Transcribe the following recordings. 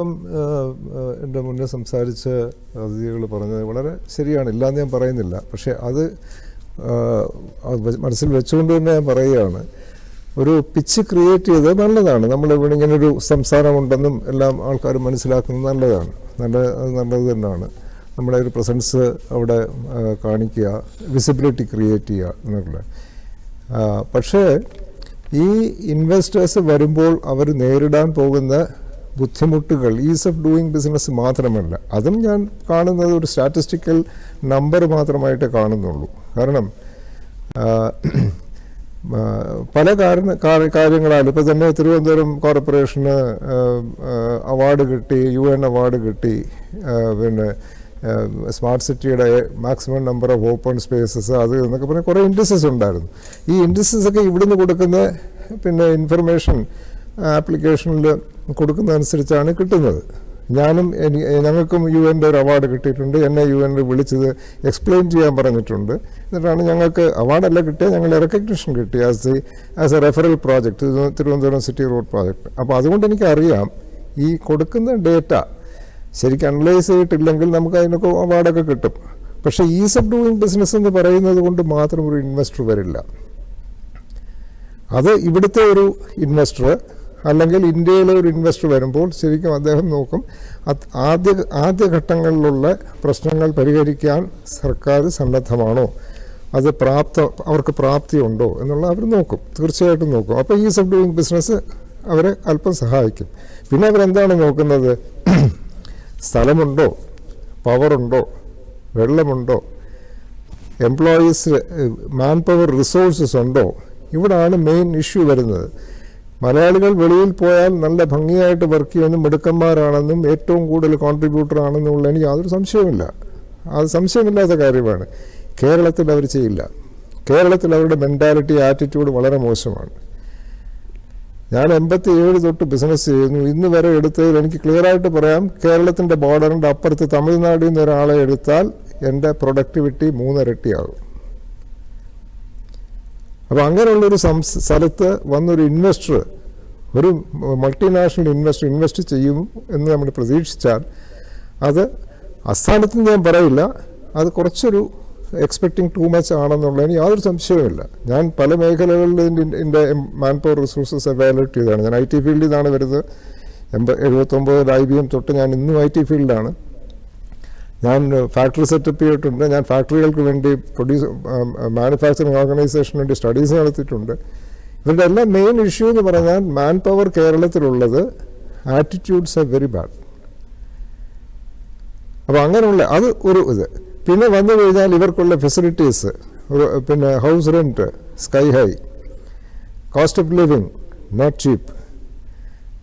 ഇപ്പം എന്റെ മുന്നേ സംസാരിച്ച അതിഥികൾ പറഞ്ഞത് വളരെ ശരിയാണ്. ഇല്ലാന്ന് ഞാൻ പറയുന്നില്ല. പക്ഷേ അത് മനസ്സിൽ വെച്ചുകൊണ്ട് തന്നെ ഞാൻ പറയുകയാണ്. ഒരു പിച്ച് ക്രിയേറ്റ് ചെയ്ത് നല്ലതാണ്. നമ്മൾ ഇവിടെ ഇങ്ങനെ ഒരു സംസാരമുണ്ടെന്നും എല്ലാം ആൾക്കാർ മനസ്സിലാക്കുന്നത് നല്ലതാണ്. നല്ല നല്ലത് തന്നെയാണ്. നമ്മുടെ ഒരു പ്രസൻസ് അവിടെ കാണിക്കുക വിസിബിലിറ്റി ക്രിയേറ്റ് ചെയ്യുക എന്നുള്ളത്. പക്ഷേ ഈ ഇൻവെസ്റ്റേഴ്സ് വരുമ്പോൾ അവർ നേരിടാൻ പോകുന്ന ബുദ്ധിമുട്ടുകൾ. ഈസ് ഓഫ് ഡൂയിങ് ബിസിനസ് മാത്രമല്ല. അതും ഞാൻ കാണുന്നത് ഒരു സ്റ്റാറ്റിസ്റ്റിക്കൽ നമ്പർ മാത്രമായിട്ട് കാണുന്നുള്ളൂ. കാരണം പല കാരണ കാര- കാര്യങ്ങളാൽ ഇപ്പോൾ തന്നെ തിരുവനന്തപുരം കോർപ്പറേഷന് അവാർഡ് കിട്ടി യു എൻ അവാർഡ് കിട്ടി പിന്നെ സ്മാർട്ട് സിറ്റിയുടെ maximum number of open spaces അത് എന്നൊക്കെ പറഞ്ഞാൽ കുറേ ഇൻഡസ്ട്രീസ് ഉണ്ടായിരുന്നു. ഈ ഇൻഡസ്ട്രീസൊക്കെ ഇവിടുന്ന് കൊടുക്കുന്ന പിന്നെ ഇൻഫർമേഷൻ ആപ്ലിക്കേഷനിൽ കൊടുക്കുന്നതനുസരിച്ചാണ് കിട്ടുന്നത്. ഞാനും ഞങ്ങൾക്കും യു എന്റെ ഒരു അവാർഡ് കിട്ടിയിട്ടുണ്ട്. എന്നെ യു എന്റെ വിളിച്ചത് എക്സ്പ്ലെയിൻ ചെയ്യാൻ പറഞ്ഞിട്ടുണ്ട്. എന്നിട്ടാണ് ഞങ്ങൾക്ക് അവാർഡല്ല കിട്ടിയത് ഞങ്ങൾ റെക്കഗ്നിഷൻ കിട്ടി as the as a referral project Thiruvananthapuram city road project അപ്പോൾ അതുകൊണ്ട് എനിക്കറിയാം ഈ കൊടുക്കുന്ന ഡേറ്റ ശരിക്കും അനലൈസ് ചെയ്തിട്ടില്ലെങ്കിൽ നമുക്ക് അതിനൊക്കെ അവാർഡൊക്കെ കിട്ടും. പക്ഷേ ഈസ് ഓഫ് ഡൂയിങ് ബിസിനസ് എന്ന് പറയുന്നത് കൊണ്ട് മാത്രം ഒരു ഇൻവെസ്റ്റർ വരില്ല. അത് ഇവിടുത്തെ ഒരു ഇൻവെസ്റ്റർ അല്ലെങ്കിൽ ഇന്ത്യയിലെ ഒരു ഇൻവെസ്റ്റർ വരുമ്പോൾ ശരിക്കും അദ്ദേഹം നോക്കും ആദ്യ ആദ്യഘട്ടങ്ങളിലുള്ള പ്രശ്നങ്ങൾ പരിഹരിക്കാൻ സർക്കാർ സന്നദ്ധമാണോ? അത് പ്രാപ്ത അവർക്ക് പ്രാപ്തി ഉണ്ടോ എന്നുള്ള അവർ നോക്കും തീർച്ചയായിട്ടും നോക്കും. അപ്പോൾ ഈസ് ഓഫ് ഡൂയിങ് ബിസിനസ് അവരെ അല്പം സഹായിക്കും. പിന്നെ അവരെന്താണ് നോക്കുന്നത്? സ്ഥലമുണ്ടോ? പവറുണ്ടോ വെള്ളമുണ്ടോ? എംപ്ലോയീസ് മാൻ പവർ റിസോഴ്സസ് ഉണ്ടോ? ഇവിടാണ് മെയിൻ ഇഷ്യൂ വരുന്നത്. മലയാളികൾ വെളിയിൽ പോയാൽ നല്ല ഭംഗിയായിട്ട് വർക്ക് ചെയ്യുന്ന മിടുക്കന്മാരാണെന്നും ഏറ്റവും കൂടുതൽ കോൺട്രിബ്യൂട്ടർ ആണെന്നുള്ള എനിക്ക് യാതൊരു സംശയവുമില്ല. അത് സംശയമില്ലാത്ത കാര്യമാണ്. കേരളത്തിൽ അവർ ചെയ്യില്ല. കേരളത്തിൽ അവരുടെ മെന്റാലിറ്റി ആറ്റിറ്റ്യൂഡ് വളരെ മോശമാണ്. ഞാൻ എൺപത്തി ഏഴ് തൊട്ട് ബിസിനസ് ചെയ്യുന്നു. ഇന്ന് വരെ എടുത്തതിൽ എനിക്ക് ക്ലിയറായിട്ട് പറയാം കേരളത്തിന്റെ ബോർഡറിന്റെ അപ്പുറത്ത് തമിഴ്നാടിൽ നിന്ന് ഒരാളെ എടുത്താൽ എന്റെ പ്രൊഡക്ടിവിറ്റി മൂന്നിരട്ടിയാകും. അപ്പോൾ അങ്ങനെയുള്ളൊരു സംസ് സ്ഥലത്ത് വന്നൊരു ഇൻവെസ്റ്റർ ഒരു മൾട്ടിനാഷണൽ ഇൻവെസ്റ്റർ ഇൻവെസ്റ്റ് ചെയ്യും എന്ന് നമ്മൾ പ്രതീക്ഷിച്ചാൽ അത് അസ്ഥാനത്ത് നിന്ന് ഞാൻ പറയില്ല. അത് കുറച്ചൊരു എക്സ്പെക്ടിങ് ടു മച്ച് ആണെന്നുള്ളതിന് യാതൊരു സംശയവുമില്ല. ഞാൻ പല മേഖലകളിൽ ഇതിന്റെ എന്റെ മാൻ പവർ റിസോഴ്സസ് അവൈലബിലിറ്റി ചെയ്തതാണ്. ഞാൻ ഐ ടി ഫീൽഡിൽ നിന്നാണ് വരുന്നത്. എൺപ എഴുപത്തൊമ്പതിൽ ഐ ബി എം തൊട്ട് ഞാൻ ഇന്നും ഐ ടി ഫീൽഡിലാണ് ഞാൻ ഫാക്ടറി സെറ്റപ്പ് ചെയ്തിട്ടുണ്ട്. ഞാൻ ഫാക്ടറികൾക്ക് വേണ്ടി പ്രൊഡ്യൂസ് മാനുഫാക്ചറിങ് ഓർഗനൈസേഷന് വേണ്ടി സ്റ്റഡീസ് നടത്തിയിട്ടുണ്ട്. ഇവരുടെ എല്ലാം മെയിൻ ഇഷ്യൂ എന്ന് പറഞ്ഞാൽ മാൻ പവർ കേരളത്തിലുള്ളത് ആറ്റിറ്റ്യൂഡ്സ് ആർ വെരി ബാഡ് അപ്പോൾ അങ്ങനെയുള്ള അത് ഒരു ഇത്. പിന്നെ വന്നു കഴിഞ്ഞാൽ ഇവർക്കുള്ള ഫെസിലിറ്റീസ് പിന്നെ house rent sky high cost of living not cheap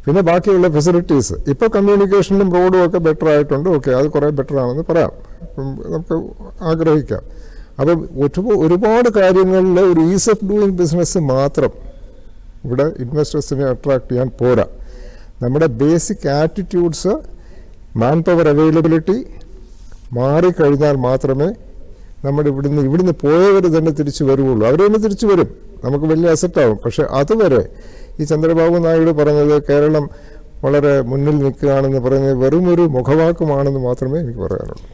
പിന്നെ ബാക്കിയുള്ള ഫെസിലിറ്റീസ് ഇപ്പോൾ കമ്മ്യൂണിക്കേഷനും റോഡും ഒക്കെ ബെറ്റർ ആയിട്ടുണ്ട്. ഓക്കെ അത് കുറേ ബെറ്റർ ആണെന്ന് പറയാം. നമുക്ക് ആഗ്രഹിക്കാം. അപ്പം ഒരുപാട് കാര്യങ്ങളിൽ ഒരു ഈസ് ഓഫ് ഡൂയിങ് ബിസിനസ് മാത്രം ഇവിടെ ഇൻവെസ്റ്റേഴ്സിനെ അട്രാക്ട് ചെയ്യാൻ പോരാ. നമ്മുടെ basic attitudes man power availability മാറിക്കഴിഞ്ഞാൽ മാത്രമേ നമ്മുടെ ഇവിടുന്ന് ഇവിടുന്ന് പോയവർ തന്നെ തിരിച്ചു വരുള്ളൂ അവർ തന്നെ തിരിച്ചു വരും. നമുക്ക് വലിയ അസറ്റാവും പക്ഷെ അതുവരെ ഈ ചന്ദ്രബാബു നായിഡു പറഞ്ഞത് കേരളം വളരെ മുന്നിൽ നിൽക്കുകയാണെന്ന് പറയുന്നത് വെറുമൊരു മുഖവാക്കുമാണെന്ന് മാത്രമേ എനിക്ക് പറയാനുള്ളൂ.